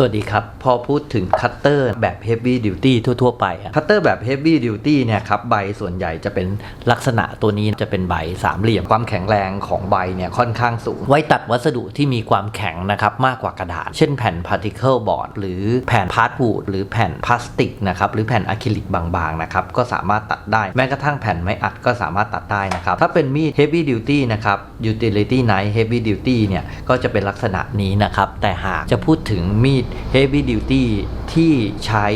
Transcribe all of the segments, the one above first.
สวัสดีครับ พอพูดถึงคัตเตอร์แบบ Heavy Duty ทั่ว ๆ ไปคัตเตอร์แบบ Heavy Duty เนี่ยครับใบส่วนใหญ่จะเป็นลักษณะตัวนี้จะเป็นใบสามเหลี่ยม ความแข็งแรงของใบเนี่ยค่อนข้างสูง ไว้ตัดวัสดุที่มีความแข็งนะครับมากกว่ากระดาษ เช่นแผ่น Particle Board หรือแผ่นพาร์ทวูดหรือแผ่นพลาสติกนะครับหรือแผ่นอะคริลิกบางๆนะครับก็สามารถตัดได้แม้กระทั่งแผ่นไม้อัดก็สามารถตัดได้นะครับถ้าเป็นมีด Heavy Duty นะครับ Utility Knife Heavy Duty เนี่ยก็จะเป็นลักษณะนี้นะครับแต่หากจะพูดถึงมีด Heavy Duty ที่ใช้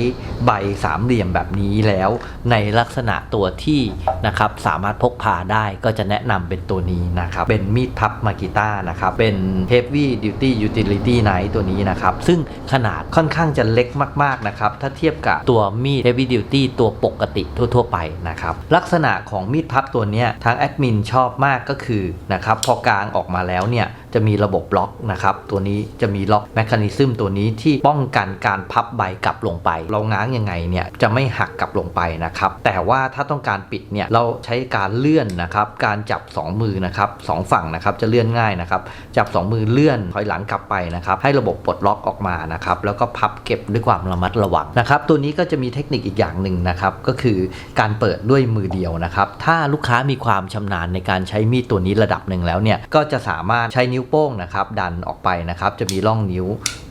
ใบสามเหลี่ยมแบบนี้แล้ว ในลักษณะตัวที่นะครับสามารถพกพาได้ก็จะแนะนำเป็นตัวนี้นะครับ เป็นมีดพับมากิต้านะครับ เป็น Heavy Duty Utility Knife ตัวนี้นะครับ ซึ่งขนาดค่อนข้างจะเล็กมาก ๆ นะครับ ถ้าเทียบกับตัวมีด Heavy Duty ตัวปกติทั่ว ๆ ไปนะครับ ลักษณะของมีดพับตัวนี้ทางแอดมินชอบมากก็คือนะครับพอกลางออกมาแล้วเนี่ย จะมีระบบล็อกนะครับ ตัวนี้จะมีล็อกแมคานิซึมตัวนี้ที่ป้องกันการพับใบกลับลงไป เราง้างยังไงเนี่ยจะไม่หักกลับลงไปนะครับ แต่ว่าถ้าต้องการปิดเนี่ยเราใช้การเลื่อนนะครับ การจับ 2 มือนะครับสองฝั่งนะครับจะเลื่อนง่ายนะครับ จับ 2 มือเลื่อนถอยหลังกลับไปนะครับ ให้ระบบปลดล็อกออกมานะครับ แล้วก็พับเก็บด้วยความระมัดระวังนะครับ ตัวนี้ก็จะมีเทคนิคอีกอย่างหนึ่งนะครับ ก็คือการเปิดด้วยมือเดียวนะครับ ถ้าลูกค้ามีความชำนาญในการใช้มีดตัวนี้ระดับหนึ่งแล้วเนี่ย ก็จะสามารถใช้นิ้วโป้งนะครับดันออกไปนะครับจะมีร่องนิ้ว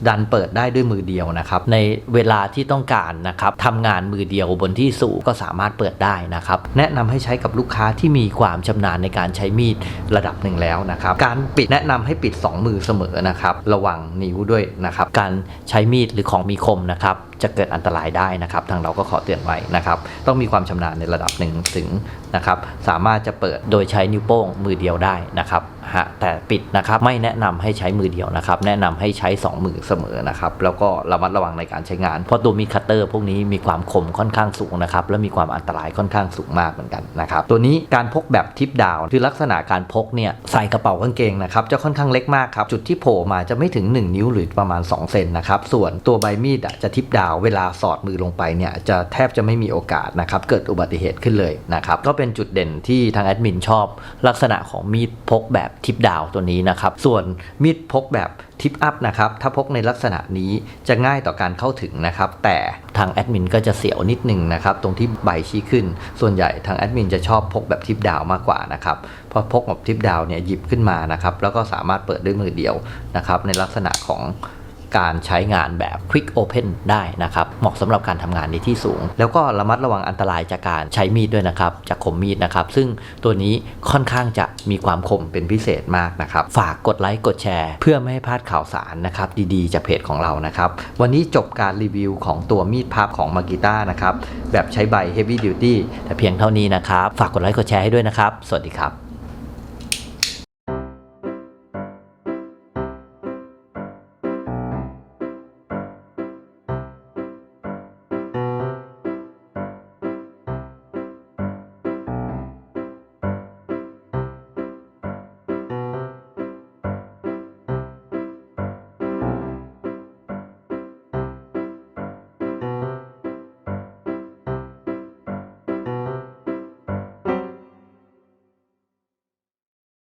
ดันเปิดได้ด้วยมือเดียวนะครับในเวลาที่ต้องการนะครับทำงานมือเดียวบนที่สูงก็สามารถเปิดได้นะครับแนะนำให้ใช้กับลูกค้าที่มีความชำนาญในการใช้มีดระดับหนึ่งแล้วนะครับการปิดแนะนำให้ปิด 2 มือเสมอนะครับระวังนิ้วด้วยนะครับการใช้มีดหรือของมีคมนะครับ จะเกิดอันตรายได้นะครับ ทางเราก็ขอเตือนไว้นะครับ ต้องมีความชำนาญในระดับหนึ่งถึงนะครับ สามารถจะเปิดโดยใช้นิ้วโป้งมือเดียวได้นะครับฮะแต่ปิดนะครับไม่แนะนำให้ใช้มือเดียวนะครับ แนะนำให้ใช้ 2 มือเสมอนะครับ แล้วก็ระมัดระวังในการใช้งาน เพราะตัวมีดคัตเตอร์พวกนี้มีความคมค่อนข้างสูงนะครับ และมีความอันตรายค่อนข้างสูงมากเหมือนกันนะครับ ตัวนี้การพกแบบทิปดาวคือลักษณะการพกเนี่ยใส่กระเป๋ากางเกงนะครับจะค่อนข้างเล็กมากครับจุดที่โผล่มาจะไม่ถึง 1 นิ้วหรือประมาณ 2 เซนนะครับส่วนตัวใบมีดจะทิปดาวน์เวลาสอดมือลงไปเนี่ยจะแทบจะไม่มีโอกาสนะครับเกิดอุบัติเหตุขึ้นเลยนะครับก็เป็นจุดเด่นที่ทางแอดมินชอบลักษณะของมีดพกแบบทิปดาวตัวนี้นะครับส่วนมีดพกแบบทิปอัพนะครับถ้าพกในลักษณะนี้จะง่ายต่อการเข้าถึงนะครับแต่ทางแอดมินก็จะเสียวนิดนึงนะครับตรงที่ใบชี้ขึ้น ส่วนใหญ่ทางแอดมินจะชอบพกแบบทิปดาวมากกว่านะครับเพราะพกแบบทิปดาวเนี่ยหยิบขึ้นมานะครับแล้วก็สามารถเปิดด้วยมือเดียวนะครับในลักษณะของ การใช้งานแบบ Quick Open ได้นะครับ เหมาะสำหรับการทำงานในที่สูง แล้วก็ระมัดระวังอันตรายจากการใช้มีดด้วยนะครับ จากคมมีดนะครับ ซึ่งตัวนี้ค่อนข้างจะมีความคมเป็นพิเศษมากนะครับ ฝากกดไลค์กดแชร์ เพื่อไม่ให้พลาดข่าวสารนะครับ ดีๆ จากเพจของเรานะครับ วันนี้จบการรีวิวของตัวมีดพับของมากิต้านะครับแบบใช้ใบ Heavy Duty แต่เพียงเท่านี้นะครับ ฝากกดไลค์กดแชร์ให้ด้วยนะครับ สวัสดีครับ